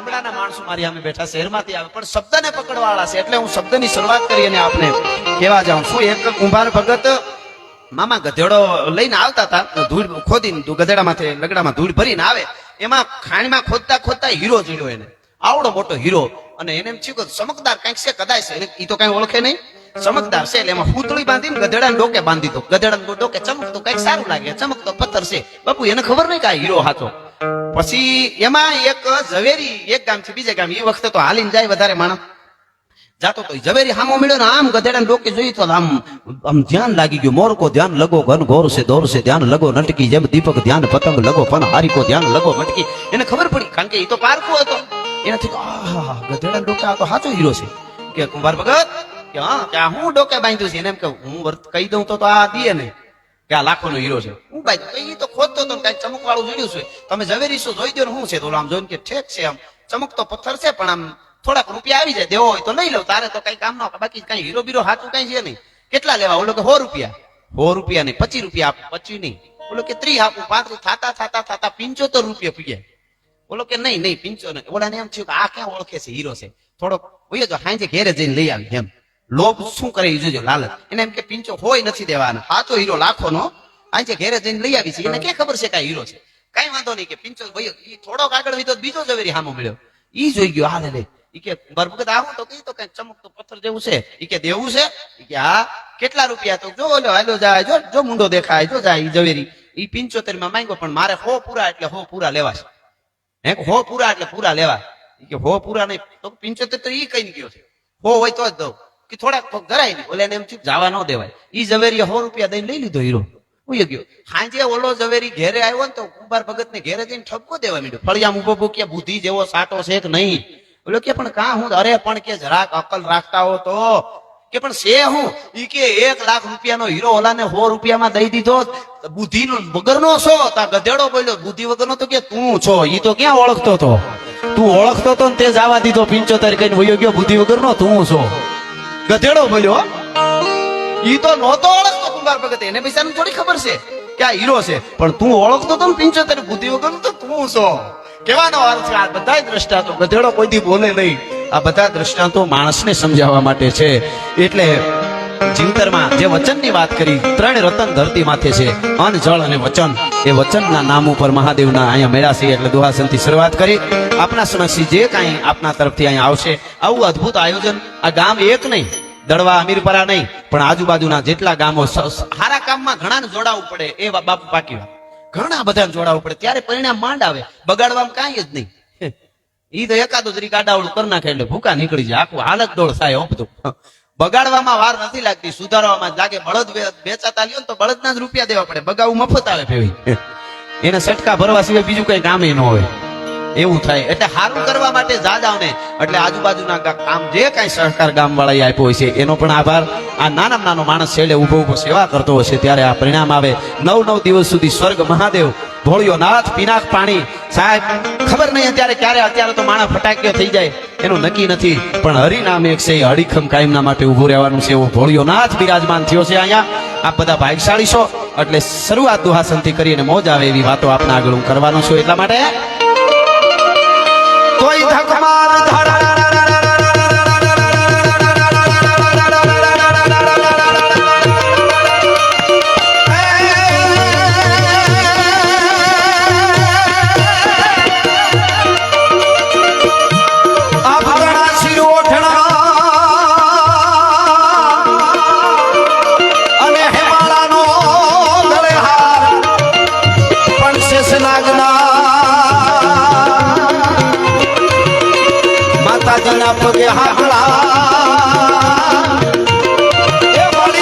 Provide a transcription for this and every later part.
ગામડાના માણસો મારી સામે બેઠા શહેરમાંથી આવે. પણ શબ્દને પકડવાળા છે. એટલે હું શબ્દની શરૂઆત કરી અને આપને કહેવા જાઉં છું. એક કુંભાર ભગત મામા ગધેડો લઈને આવતા હતા. ધૂળ ખોદીને ગધેડામાંથી, લગડામાં ધૂળ ભરીને આવે. એમાં ખાણીમાં ખોદતા ખોદતા હીરો જોડ્યો એને. આવડો મોટો હીરો. અને એને એમ થયું કે ચમકદાર કંઈક છે, કદાચ છે. એ તો કઈ ઓળખે નહીં. ચમકદાર છે, એટલે એમાં પૂતળી બાંધીને ગધેડા ડોકે બાંધી દો ગધેડા ડોકે ચમકતો કંઈક સારું લાગે. ચમકતો પથ્થર છે. બાપુ, એને ખબર નહીં કે આ હીરો હાચો. પછી એમાં એક ઝવેરી, એક ગામ છે, બીજે ગામ. એ વખતે તો હાલીને જાય વધારે માણસ. જાતો તો ઝવેરી હામો મળ્યો ને આમ ગધેડાને ડોકે જોઈ તો આમ આમ ધ્યાન લાગી ગયું. મોર કો ધ્યાન લગો, ઘન ઘોર છે દોર છે ધ્યાન લગો, નટકી જેમ દીપક ધ્યાન, પતંગ લગો, પણ હારીકો ધ્યાન લગો, મટકી. એને ખબર પડી, કારણ કે એ તો પારકું હતો. એનાથી આહ, ગધેડાને ડોકે તો સાચો હીરો છે. કે કુંભાર ભગત, કે, હા, કે હું ડોકે બાંધ્યું છે? એને એમ કે હું કહી દઉં તો આ દીએ ને કે આ લાખોનો હીરો છે. હું ભાઈ એ તો ખોદતો હતો કઈ ચમક વાળું જોડ્યું છે. તમે ઝવેરી શું જોઈ દો ને શું છે તો ઓલો આમ જોઈને કે ઠેક છે આમ. ચમકતો પથ્થર છે પણ આમ થોડાક રૂપિયા આવી જાય, દેવો હોય તો લઈ લો તારે તો કઈ કામ ના બાકી કઈ હીરો બીરો હાચું કઈ છે નહીં. કેટલા લેવા? ઓલો કે સો રૂપિયા. સો રૂપિયા નહીં, પચીસ રૂપિયા આપું, પચીસ નહીં. ઓલો કે ત્રીસ આપું, પાંત્રીસ, થાતા થાતા થાતા, પિંચોતેર રૂપિયા પીએ બોલો કે નહીં નહીં પિંચો ને ઓલાને એમ થયું કે આ ક્યાં ઓળખે છે, હીરો છે? થોડોક હોય તો હાંજે ઘેરે જઈને લઈ આવી એમ. લોભ શું કરે જોજો લાલચ. એને એમ કે પિંચો હોય નથી દેવાનો. સાચો હીરો લાખો નો આજે ઘેરે જઈને લઈ આવી છે, એને ક્યાં ખબર છે કે હીરો છે? કઈ વાંધો નહીં કે પિંચો ભાઈ એ થોડોક આગળ તો બીજો ઝવેરી હામો મળ્યો. ઈ જોઈ ગયો, હાલે લે. ઈ કે બરબગત આવું તો કઈ તો કઈ ચમકતો પથ્થર જેવું છે. ઈ કે, દેવું છે? ઈ કે, હા. કેટલા રૂપિયા તો? જો, ઓલો, હાલો જાય જો જો મુંડો દેખાય, જો જાય ઈ ઝવેરી. ઈ પિંચોતેરમાં માંગ્યો, પણ મારે હો પૂરા એટલે હો પૂરા લેવા છે. હે, હો પૂરા એટલે પૂરા લેવા. ઈ કે, હો પૂરા નહીં. તો પિંચોતેર તો ઈ કઈ ગયો છે. હો હોય તો જ દઉં. કે થોડાક તો ધરાય નહીં. ઓલે એમ થયું જવા ન દેવાય. ઈ ઝવેરી સો રૂપિયા દઈને લઈ લીધો હીરો. ઉઈ ગયો. હાંજે ઓલો ઝવેરી ઘેરે આવ્યો ને તો કુંભાર ભગત ને ઘેરે જઈને ઠપકો દેવા માંડ્યો. ફળિયામ ઊભો ઊભો બુદ્ધિ જેવો સાટો છે કે નહીં? ઓલો કે, પણ કા હું અરે, પણ કે જરાક અકલ રાખતા હો તો? કે, પણ છે હું. ઈ કે, એક લાખ રૂપિયાનો હીરો ઓલાને સો રૂપિયામાં દઈ દીધો બુદ્ધિ નો વગરનો છો? તા ગધેડો બોલ્યો, બુદ્ધિ વગરનો તો કે તું છો? ઈ તો ક્યાં ઓળખતો તો? તું ઓળખતો તો ને તે જવા દીધો પિંચોતેર કઈ વયો ગયો, બુદ્ધિ વગરનો તું છો. ગધેડો મળ્યો. ઈ તો નહોતો ઓળખતો કુંભાર ભગત. એને પૈસાની થોડી ખબર છે કે આ હીરો છે. પણ તું ઓળખતો તો પિંચોતેર બુદ્ધિ વગર તો તું છો. કેવાનો અર્થ છે? આ બધા દ્રષ્ટાંતો ગધેડો કોઈથી બોલે નહીં. આ બધા દ્રષ્ટાંતો માણસને સમજાવવા માટે છે. એટલે જીવતરમાં જે વચનની વાત કરી, ત્રણ રતન ધરતી માથે છે, અન્ન, જળ અને વચન. એ વચનના નામ ઉપર મહાદેવના અહીંયા મેળા એટલે દુહાસનથી શરૂઆત કરી. આપના સમક્ષ જે કાંઈ આપના તરફથી અહીંયા આવશે, આવું અદ્ભુત આયોજન. આ ગામ એક નહીં, દડવા અમીરપરા નહીં, પણ આજુબાજુના જેટલા ગામો સારા કામમાં ઘણાને જોડાવું પડે, એ બાપુ પાકી વાત. ઘણા બધાને જોડાવું પડે, ત્યારે પરિણામ માંડ આવે. બગાડવામાં કાંઈ જ નહીં. ઈ તો એકાદો જરી ગાડાવડું કરી નાખે એટલે ભૂકા નીકળી જાય. આખું હાલત દોડ થાય હપતું બગાડવામાં વાર નથી લાગતી, સુધારવામાં લાગે. બળદ વેચાતા લ્યો તો બળદના જ રૂપિયા દેવા પડે. બગાવું મફત આવે ભેવી એને સટકા ભરવા સિવાય બીજું કઈ કામે ન હોય. એવું થાય. એટલે સારું કરવા માટે જાદાવને એટલે આજુબાજુના કામ જે કાંઈ સહકાર ગામ વાળાએ આપ્યો હોય છે, એનો પણ આભાર. આ નાનામાં નાનો માણસ છેલ્લે ઊભો ઊભો સેવા કરતો હશે, ત્યારે આ પરિણામ આવે. નવ નવ દિવસ સુધી સ્વર્ગ મહાદેવ, ભોળિયો નાથ, પીનાક પાણી સાહેબ, ખબર નહીં અત્યારે ક્યારે, અત્યારે તો માણસ ફટાક્યો થઈ જાય. એનું નક્કી નથી. પણ હરિનામ એક છે હરિખમ કાયમના માટે ઊભું રહેવાનું છે. એવો ભોળિયો નાથ બિરાજમાન થયો છે અહીંયા. આ બધા ભાગશાળી છો, એટલે શરૂઆત દુહાસનથી કરીને મોજ આવે એવી વાતો આપના આગળ હું કરવાનો છું એટલા માટે. કોઈ ધકમાર અને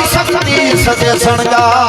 શક્તિ સજે શણગા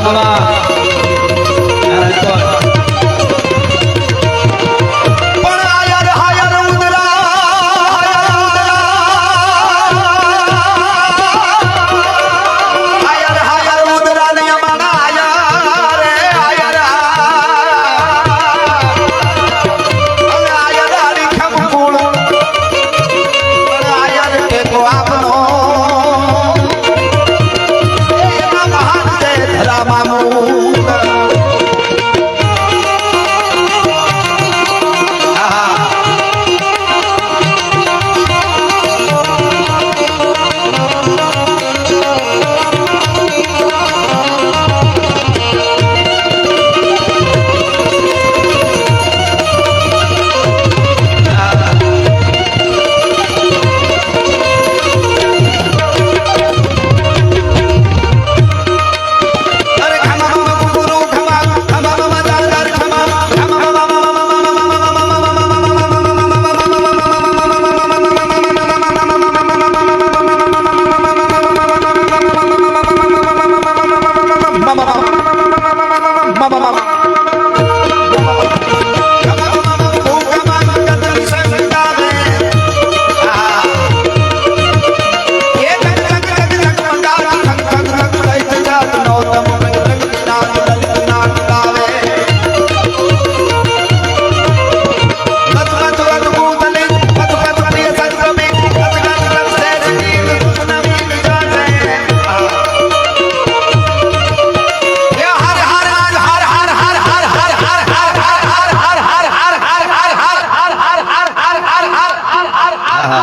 સારું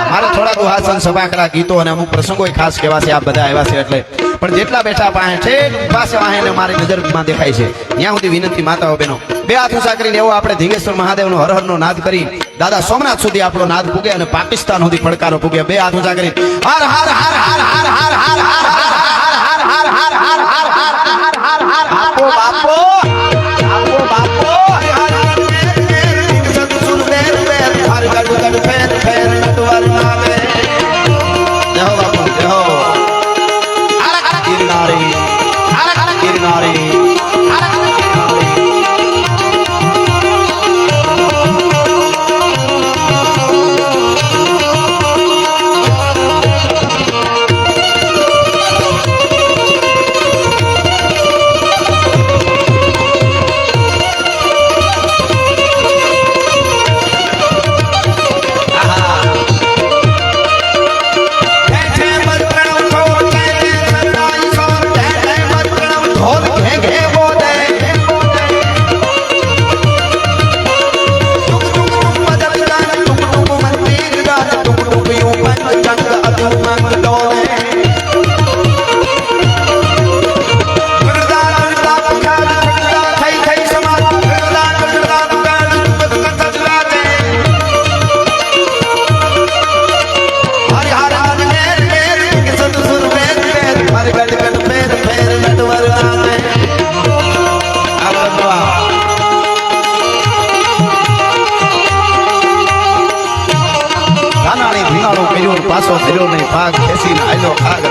મારે થોડા દુહાસન સભાકરા ગીતો અને અમુક પ્રસંગો ખાસ કહેવા છે આ બધા આવ્યા છે એટલે પણ જેટલા બેઠા પાસે છે પાસે વાહે મારી નજરમાં દેખાય છે ત્યાં સુધી વિનંતી માતાઓ બહેનો બે હાથ ઊંચા કરીને એવો આપણે ધીંગેશ્વર મહાદેવનો હરહરનો નાદ કરી દાદા સોમનાથ સુધી આપણો નાદ પૂગે અને પાકિસ્તાન સુધી પડકારો પૂગે બે હાથ ઊંચા કરી હર હર હર હર હર હર હર હર બાપો બાપો બાપો I got.